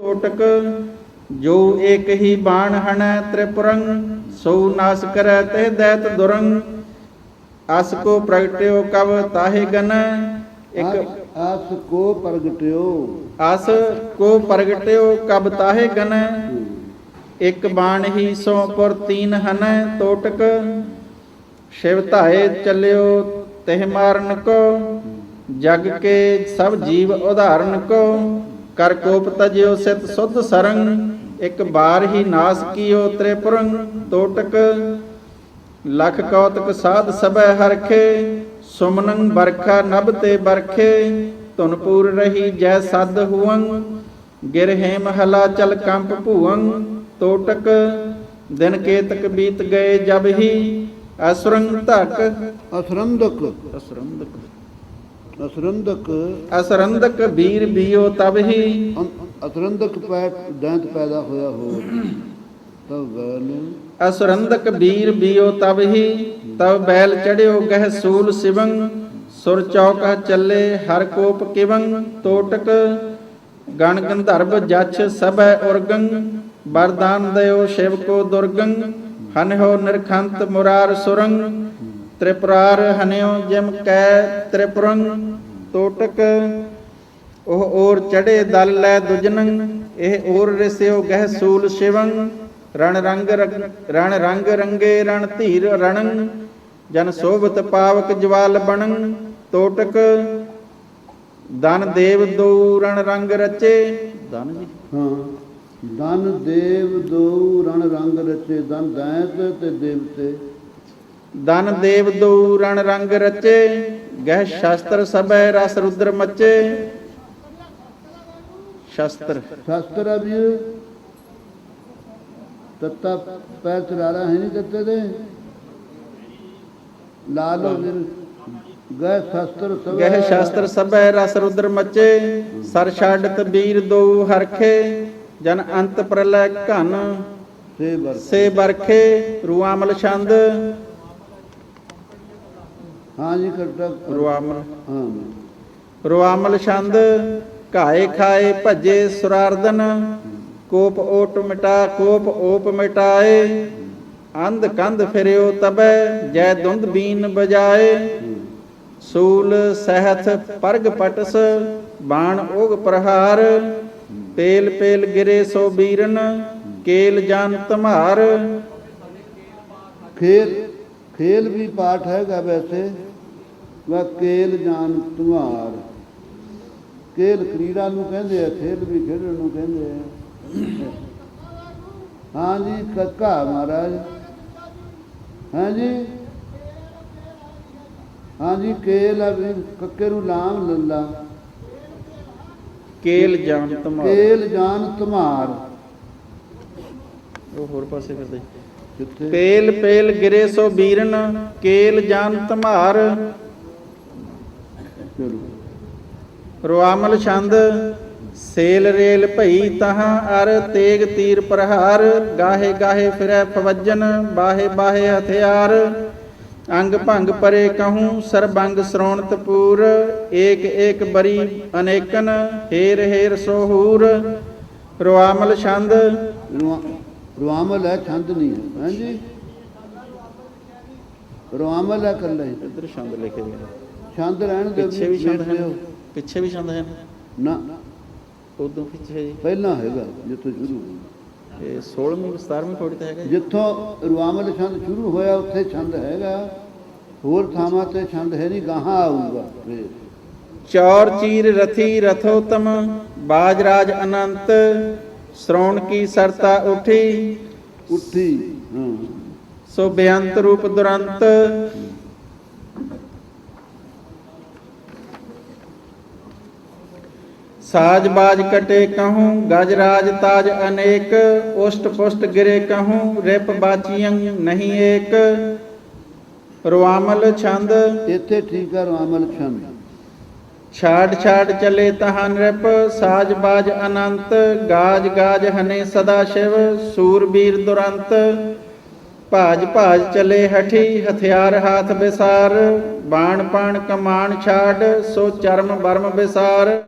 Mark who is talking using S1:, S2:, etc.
S1: ਟੋਟਕ ਜੋ ਏਕ ਹੀ ਬਾਣ ਹਣੈ ਤ੍ਰਿਪੁਰੰ ਸੋ ਨਾਸ ਕਰੈ ਤੇ ਦੈਤ ਦੁਰੰ। ਅਸ ਕੋ ਪ੍ਰਗਟਿਓ ਕਵ ਤਾਹੇ ਗਨ ਇੱਕ
S2: ਆਸ ਕੋ ਪ੍ਰਗਟਿਓ।
S1: ਅਸ ਕੋ ਪ੍ਰਗਟਿਓ ਕਬ ਤਾਹੇ ਗਨ ਇੱਕ ਬਾਣ ਹੀ ਸੋ ਪੁਰ ਤੀਨ ਹਨੈ ਤੋਟਕ। ਸ਼ਿਵ ਧਾਏ ਚੱਲਿਓ ਤਿਹ ਮਾਰਨ ਕੋ ਜਗ ਕੇ ਸਭ ਜੀਵ ਉਧਾਰਨ ਕੋ। ਕਰ ਕੋਪ ਤਜਿਓ ਸਿਤ ਸੁਧ ਸਰੰ ਇੱਕ ਬਾਰ ਹੀ ਨਾਸ ਕੀਓ ਤ੍ਰਿਪੁਰੰ ਤੋਟਕ ਲਖ ਕੌਤਕ ਸਾਧ ਸਭੈ ਹਰਖੇ ਸੁਮਨੰ ਬਰਖਾ ਨਭ ਤੇ ਬਰਖੇ ਧੁਨਪੂਰ ਰਹੀ ਜੈ ਸਦ ਹੁਵੰ ਗਿਰ ਹੇਮ ਹਲਾ ਚਲ ਕੰਪ ਭੂਵੰ ਤੋਟਕ ਦਿਨ ਕੇਤਕ ਬੀਤ ਗਏ ਜਬ ਹੀ ਅਸੁਰੰਗ ਧਕ।
S2: ਅਸਰੰਦਕ
S1: ਅਸੁਰੰਦਕ
S2: ਅਸਰੰਦਕ
S1: ਅਸਰੰਦਕ ਵੀਰ ਬੀਓ ਤਬ ਹੀ।
S2: ਅੰ- ਅਸਰੰਦਕ ਪੈ ਦੈਂਤ ਪੈਦਾ ਹੋਇਆ ਹੋਰ। ਤਬ ਗਨ
S1: ਅਸੁਰੰਦਕ ਵੀਰ ਬੀਓ ਤਬ ਹੀ। ਤਬ ਬੈਲ ਚੜਿਓ ਗਹਿ ਸੂਲ ਸਿਵੰ। ਸੁਰ ਚੌਕਾ ਚੱਲੇ ਹਰ ਕੋਪ ਕਿਵੰ। ਤੋਟਕ ਗਣ ਗੰਧਰਵ ਜਛ ਸਭੈ ਉਰਗੰ। ਵਰਦਾਨ ਦਇਓ ਸ਼ਿਵ ਕੋ ਦੁਰਗੰ। ਹਨਿਓ ਨਿਰਖੰਤ ਮੁਰਾਰ ਸੁਰੰ। ਤ੍ਰਿਪੁਰਾਰ ਹਨਿਓ ਜਿਮ ਕੈ ਤ੍ਰਿਪੁਰੰ ਤੋਟਕ, ਉਹ ਔਰ ਚੜੇ ਦਲ ਲੈ ਦੁਜਨੰ, ਇਹ ਔਰ ਰਿਸਿਓ ਗਹਿ ਸੂਲ ਸ਼ਿਵੰ, ਰਣ ਰੰਗ ਰੰਗ- ਰਣ ਰੰਗ ਰੰਗੇ ਰਣ ਧੀਰ ਰਣੰ, ਜਨ ਸੋਭਤ ਪਾਵਕ ਜਵਾਲ ਬਣੰ, ਤੋਟਕ ਦਨ ਦੇਵ ਦੋ ਰਣ ਰੰਗ ਰਚੇ ਦਨ ਜੀ।
S2: ਹਾਂ ਦਨ ਦੇਵ ਦੋ ਰਣ ਰੰਗ ਰਚੇ ਦਨ ਦੈਂਤ ਤੇ ਦੇਵਤੇ।
S1: ਦਨ ਦੇਵ ਦੋ ਰਣ ਰੰਗ ਰਚੇ ਗਹਿ ਸ਼ਸਤਰ ਸਭੈ ਰਸ ਰੁਦਰ ਮਚੇ। ਸ਼ਸਤਰ।
S2: ਸ਼ਾਸਤਰ ਵੀ ਤੱਤਾ ਪੈਰ ਚਲਾਣਾ ਹੈ ਨਹੀਂ ਤੱਤੇ ਦੇ। ਲਾ ਲੋ ਵੀਰ। ਗਏ ਸ਼ਾਸਤਰ ਸਭ
S1: ਗਹਿ ਸ਼ਸਤਰ ਸਭੈ ਰਸ ਰੁਦਰ ਮਚੇ ਸਰ ਛਾਡਤ ਵੀਰ ਦੋ ਹਰਖੇ ਜਨ ਅੰਤ ਪ੍ਰਲੈ ਘਨ।
S2: ਸੇ
S1: ਬਰਖੇ ਰੂਆਮਲ ਛੰਦ।
S2: ਹਾਂ ਜੀ ਕਰਤਾ।
S1: ਰੂਆਮਲ
S2: ਹਾਂ
S1: ਰੁਆਮਲ ਛੰਦ ਘਾਏ ਖਾਏ ਭਜੇ ਸੁਰਾਰਦਨ ਕੋਪ ਓਟ ਮਿਟਾ ਕੋਪ ਓਪ ਮਿਟਾਏ। ਅੰਧ ਕੰਧ ਫਿਰਿਓ ਤਬੈ ਜੈ ਦੁੰਦ ਬੀਨ ਬਜਾਏ। ਸੂਲ ਸਹਿਥ ਪਰਗ ਪਟਸ ਬਾਣ ਓਗ ਪ੍ਰਹਾਰ। ਪੇਲ ਪੇਲ ਗਿਰੇ ਸੋ ਬੀਰਨ ਕੇਲ ਜਾਨ ਧਮਾਰ।
S2: ਖੇਲ ਖੇਲ ਵੀ ਪਾਠ ਹੈਗਾ ਵੈਸੇ। ਵਾ ਕੇਲ ਜਾਨ ਤੁਮਾਰ ਕੇਲ ਕ੍ਰੀੜਾ ਨੂੰ ਕਹਿੰਦੇ ਆ ਖੇਲ ਵੀ ਖੇਡਣ ਨੂੰ ਕਹਿੰਦੇ ਆ। ਹਾਂ ਜੀ ਕੱਕਾ ਮਹਾਰਾਜ। ਹਾਂ ਜੀ? ਹਾਂ ਜੀ ਕੇਲ ਆ ਵੀ ਕੱਕੇ ਨੂੰ ਲਾਮ ਲੱਲਾ।
S1: ਕੇਲ ਜਾਨ ਧਮਾਰ
S2: ਕੇਲ ਜਾਨ ਤੁਮਾਰ
S1: ਉਹ ਹੋਰ ਪਾਸੇ ਫਿਰਦੇ।
S2: ਕਿੱਥੇ?
S1: ਪੇਲ ਪੇਲ ਗਿਰੇ ਸੋ ਬੀਰਨ ਕੇਲ ਜਾਨ
S2: ਚਲੋ
S1: ਰੁਆਮਲ ਛੰਦ ਸੇਲ ਰੇਲ ਭਈ ਤਹਾਂ ਅਰ ਤੇਗ ਤੀਰ ਪ੍ਰਹਾਰ ਗਾਹੇ ਗਾਹੇ ਫਿਰੈ ਫਵਜਨ ਬਾਹੇ ਬਾਹੇ ਹਥਿਆਰ। ਅੰਗ ਭੰਗ ਪਰੇ ਕਹੂੰ ਸਰਬੰਗ ਸ਼੍ਰੋਣਤ ਪੂਰ ਏਕ ਏਕ ਬਰੀ ਅਨੇਕਨ ਹੇਰ ਹੇਰ ਸੋਹੂਰ। ਰੁਆਮਲ ਛੰਦ।
S2: ਰੁਆ- ਰੁਆਮਲ ਹੈ ਛੰਦ ਨਹੀਂ ਹੈ। ਹਾਂ ਜੀ ਰੁਆਮਲ ਹੈ ਕੱਲਾ
S1: ਇੱਧਰ ਛੰਦ ਲਿਖੇ ਹੋਏ ਨੇ
S2: ਛੰਦ ਰਹਿਣ ਦੇ
S1: ਪਿੱਛੇ ਵੀ ਛੰਦ
S2: ਵੇਖ
S1: ਹੈ
S2: ਲਿਓ।
S1: ਪਿੱਛੇ ਵੀ ਛੰਦ ਹੈ
S2: ਨਾ
S1: ਉਦੋਂ ਪਿੱਛੇ ਜੀ
S2: ਪਹਿਲਾਂ ਹੈਗਾ ਜਿੱਥੋਂ ਸ਼ੁਰੂ ਹੋਇਆ।
S1: ਇਹ 16ਵੀਂ 17ਵੀਂ ਪੌੜੀ ਤੇ ਹੈਗਾ ਜੀ
S2: ਜਿੱਥੋਂ ਰੁਆਮਲ ਛੰਦ ਸ਼ੁਰੂ ਹੋਇਆ ਉੱਥੇ ਛੰਦ ਹੈਗਾ ਹੋਰ ਥਾਵਾਂ ਤੇ ਛੰਦ ਹੈ ਨਹੀਂ ਗਾਹਾਂ ਆਊਗਾ ਫੇਰ
S1: ਚੌਰ ਚੀਰ ਰਥੀ ਰਥੋਤਮ ਬਾਜਰਾਜ ਅਨੰਤ ਸ਼੍ਰੋਣ ਕੀ ਸਰਤਾ ਉਠੀ
S2: ਉੱਠੀ ਹਾਂ
S1: ਸੋ ਬੇਅੰਤ ਰੂਪ ਦੁਰੰਤ ਸਾਜ ਬਾਜ ਕਟੇ ਕਹੂੰ ਗਜਰਾਜ ਤਾਜ ਅਨੇਕ ਉਸ਼ਟ ਪੁਸ਼ਟ ਗਿਰੇ ਕਹੂੰ ਰਿਪ ਬਾਚੀਆਂ ਨਹੀਂ ਏਕ। ਰੁਆਮਲ ਛੰਦ।
S2: ਇੱਥੇ ਠੀਕ ਹੈ ਰੁਆਮਲ ਛੰਦ।
S1: ਛਾੜ ਛਾੜ ਚਲੇ ਤਹਨ ਰਿਪ ਸਾਜ ਬਾਜ ਅਨੰਤ ਗਾਜ ਗਾਜ ਹਨੇ ਸਦਾ ਸ਼ਿਵ ਸੂਰਬੀਰ ਦੁਰੰਤ। ਭਾਜ ਭਾਜ ਚਲੇ ਹਠੀ ਹਥਿਆਰ ਹਾਥ ਬਿਸਾਰ। ਬਾਣ ਪਾਣ ਕਮਾਨ ਛਾੜ ਸੋ ਚਰਮ ਬਰਮ ਬਿਸਾਰ।